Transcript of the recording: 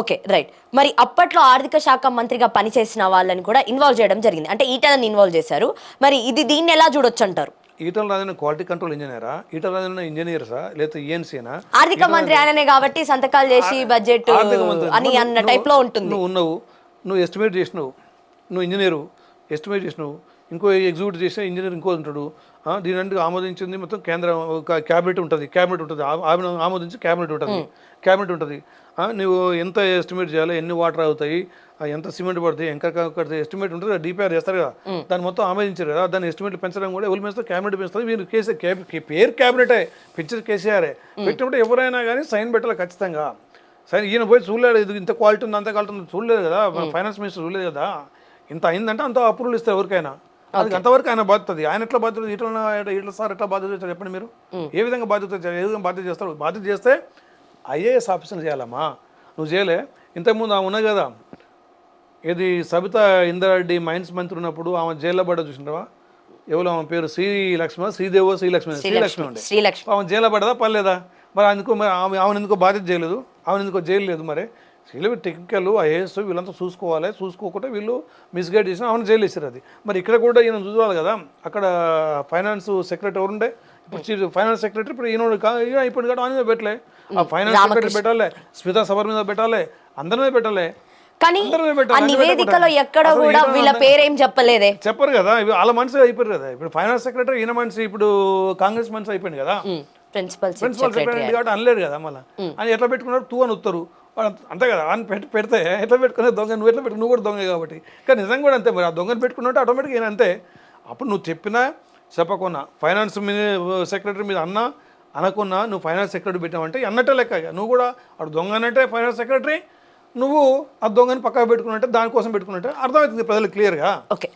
Okay right. మరి అప్పట్లో ఆర్థిక శాఖ మంత్రిగా పనిచేసిన వాళ్ళని కూడా ఇన్వాల్వ్ చేయడం జరిగింది. అంటే ఈటలని ఇన్వాల్వ్ చేశారు. మరి ఇది దీన్ని ఎలా చూడొచ్చు అంటారు? ఈటల రాజన్న క్వాలిటీ కంట్రోల్ ఇంజనీరా? ఈటల రాజన్న ఇంజనీర్సా? E ఈఎన్సీనా ఆర్థిక మంత్రి ఆయననే కాబట్టి సంతకాలు చేసి బడ్జెట్ అని అన్న టైప్లో ఉంటుంది. నువ్వు ఉన్నావు. నువ్వు ఎస్టిమేట్ చేసినావు. నువ్వు ఇంజనీరు. ఎస్టిమేట్ చేసినావు. ఇంకో ఎగ్జిక్యూట్ చేసిన ఇంజనీర్ ఇంకో ఉంటాడు. దీని అంటే ఆమోదించింది మొత్తం కేంద్ర క్యాబినెట్ ఉంటుంది. క్యాబినెట్ ఉంటుంది. ఆమోదించి క్యాబినెట్ ఉంటుంది. క్యాబినెట్ ఉంటుంది. నువ్వు ఎంత ఎస్టిమేట్ చేయాలి? ఎన్ని వాటర్ అవుతాయి ఎంత సిమెంట్ పడుతుంది ఎంత కడుతుంది ఎస్టిమేట్ ఉంటుంది కదా డిపిఆర్ చేస్తారు కదా. దాన్ని మొత్తం ఆమోదించారు కదా. దాన్ని ఎస్టిమేట్ పెంచడం కూడా ఎవరు పెంచుతారు క్యాబినెట్ పెంచుతుంది మీరు కేసీ పేరు క్యాబినెటే. పెంచేది కేసీఆరే. పెట్టినప్పుడు ఎవరైనా కానీ సైన్ పెట్టాలి ఖచ్చితంగా. సరే ఈయన పోయి చూడలేదు. ఇది ఇంత క్వాలిటీ ఉంది అంత క్వాలిటీ ఉంది. చూడలేదు కదా. ఫైనాన్స్ మినిస్టర్ చూడలేదు కదా. ఇంత అయిందంటే అంత అప్రూవల్ ఇస్తారు ఎవరికైనా. అది అంతవరకు ఆయన బాధ్యత ఆయన ఎట్లా బాధ్యత ఇట్లా ఇట్లా సార్ ఎట్లా బాధ్యత చేస్తారు చెప్పండి మీరు. ఏ విధంగా బాధ్యత? ఏ విధంగా బాధ్యత చేస్తారు? బాధ్యత చేస్తే ఐఏఎస్ ఆఫీసర్ చేయాలమ్మా. నువ్వు చేయలే. ఇంతకుముందు ఆమె ఉన్నది కదా. ఇది సబిత ఇందరెడ్డి మైన్స్ మంత్రి ఉన్నప్పుడు ఆమె జైల్లో పడ్డ చూసినావా ఎవరు ఆమె పేరు? శ్రీ లక్ష్మ శ్రీదేవో శ్రీలక్ష్మి శ్రీలక్ష్మి ఉండే శ్రీలక్ష్మి ఆమె జైల్లో పడదా పర్లేదా మరి అందుకో మరి ఆమె ఆమెను ఎందుకో బాధ్యత చేయలేదు? ఆమెను ఎందుకో జైలు లేదు మరి? వీళ్ళు టెక్నికల్ ఐఏఎస్ వీళ్ళంతా చూసుకోవాలి. చూసుకోకుండా వీళ్ళు మిస్గైడ్ చేసిన జైలు వేసారు అది. మరి ఇక్కడ కూడా ఈయన చూడాలి కదా. అక్కడ ఫైనాన్స్ సెక్రటరీ ఎవరుండే ఇప్పుడు చీఫ్ ఫైనాన్స్ సెక్రటరీ ఇప్పుడు ఈయన ఇప్పుడు ఆయన మీద పెట్టలే. ఆ ఫైనాన్స్ సెక్రటరీ పెట్టాలి. స్మితా సబర్ మీద పెట్టాలి. అందరి మీద పెట్టాలి. కానీ ఆ నివేదికలో. ఎక్కడ కూడా వీళ్ళ పేరేం చెప్పలేదే. చెప్పరు కదా. వాళ్ళ మనిషి అయిపోయారు కదా. ఇప్పుడు ఫైనాన్స్ సెక్రటరీ ఈయన మనిషి ఇప్పుడు కాంగ్రెస్ మనిషి అయిపోయింది కదా. ప్రిన్సిపల్ ప్రిన్సిపల్ సెక్రటరీ కాబట్టి అనలేరు కదా మళ్ళీ. అని ఎట్లా పెట్టుకున్నారు? తూ అని ఉత్తరు. అంతే కదా అని పెట్టి పెడితే ఎట్లా పెట్టుకునే దొంగ? నువ్వు ఎట్లా పెట్టుకు నువ్వు కూడా దొంగ కాబట్టి. కానీ నిజంగా కూడా అంతే మరి ఆ దొంగను పెట్టుకున్నట్టు ఆటోమేటిక్గా ఈయన అంతే. అప్పుడు నువ్వు చెప్పినా చెప్పకున్నా ఫైనాన్స్ మీద సెక్రటరీ మీద అన్నా అనకున్నా నువ్వు ఫైనాన్స్ సెక్రటరీ పెట్టావంటే అన్నట్టే లెక్క నువ్వు కూడా అటు దొంగ అన్నట్టే ఫైనాన్స్ సెక్రటరీ నువ్వు ఆ దొంగని పక్కకు పెట్టుకున్నట్టే దానికోసం పెట్టుకున్నట్టే అర్థమవుతుంది ప్రజలు క్లియర్గా ఓకే